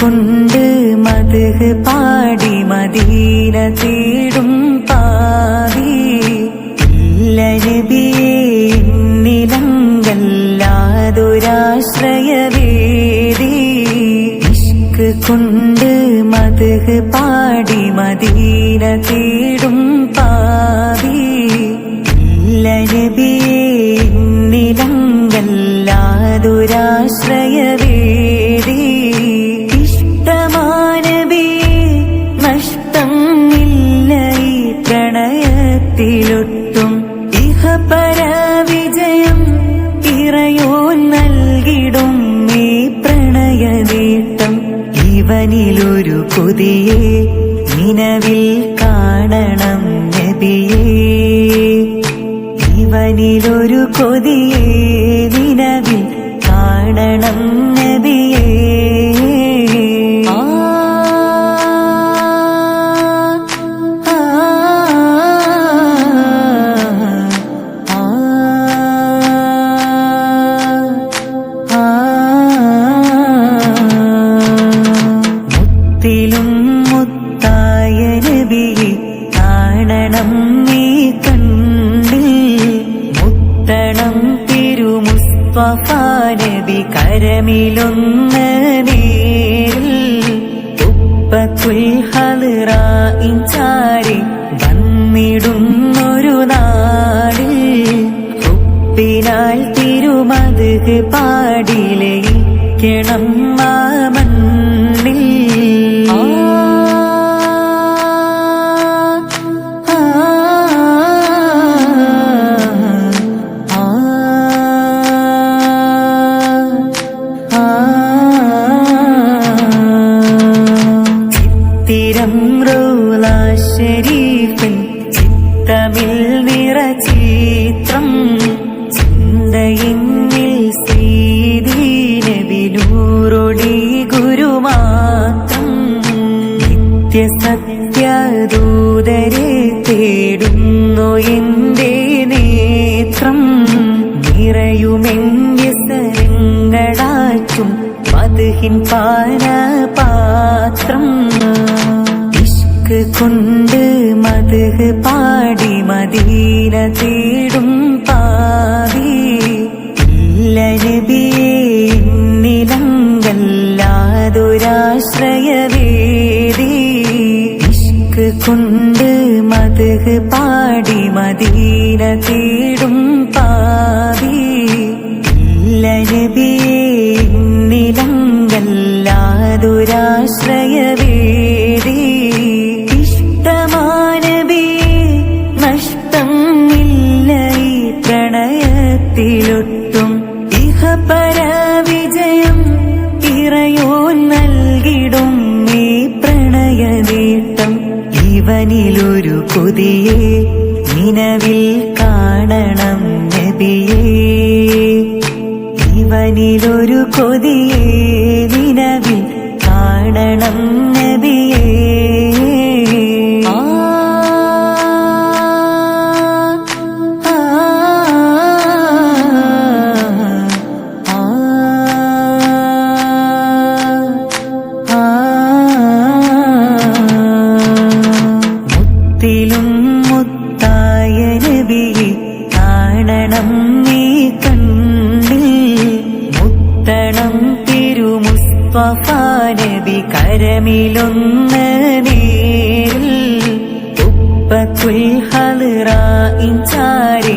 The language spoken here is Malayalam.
കൊണ്ട് മധുഹ് പാടി മദീന തേടും പാവി. ഇല്ല നിലങ്കല്ലാതൊരാശ്രയവേദി പാടി മദീന തേടും പാവി ലരബിയെ നിലങ്കല്ലാതൊരാശ്രയവേദി ഇഷ്ടമാനബിയെ നഷ്ടം ഇല്ല ഈ പ്രണയത്തിലൊട്ടും. ഇഹപര വിജയം ഇറയോ നൽകിടും ഈ പ്രണയനീട്ടം ഇവനിലൊരു കൊതിയെ നിലവിൽ കാണണം നബിയെ. ജീവനിലൊരു കൊതിയെ നിലവിൽ കാണണം മുത്തായ കാണണം നീ കണ്ണിൽ. മുത്തണം തിരുമുസ്തഫാനബി കരമിലൊന്ന് നേരിൽ. ഹലിറായിൻ ഇഞ്ചാരി വന്നിടുന്നൊരു നാളിൽ. ഉപ്പിനാൽ തിരുമത് പാടിലയിക്കണം ചിത്തിരം റോല ശരീഫിൻ ചിത്തമിൽ നിറചിത്രം ചിന്തയിന്നിൽ ശ്രീധീനവിനൂറൊടി ഗുരുമാത്രം. നിത്യസത്യദൂതരെ തേടുന്നു എന്റെ നേത്രം. നിറയുമെന്റെ സരങ്ങളാറ്റും മധുഹിൻ പാനപാത്രം. ഇഷ്ക് കൊണ്ട് മധുഹ് പാടി മദീന തേടും പാവി. ലരബിയെ നിലങ്കല്ലാതൊരാശ്രയവേദി ഇഷ്ക് കൊണ്ട് മധുഹ് പാടി മദീന തേടും പാവി ഇഹപര വിജയം ഇറയോ നൽകിടും പ്രണയ പ്രണയനീട്ടം. ഇവനിലൊരു കൊതിയെ നിലവിൽ കാണണം നബിയേ. ഇവനിലൊരു കൊതിയെ കണ്ണിൽ മുത്തണം തിരുമുസ്തഫ നബി കരമിലൊന്ന് നേരിൽ തുപ്പത്തുൽ ഹലറ ചാരി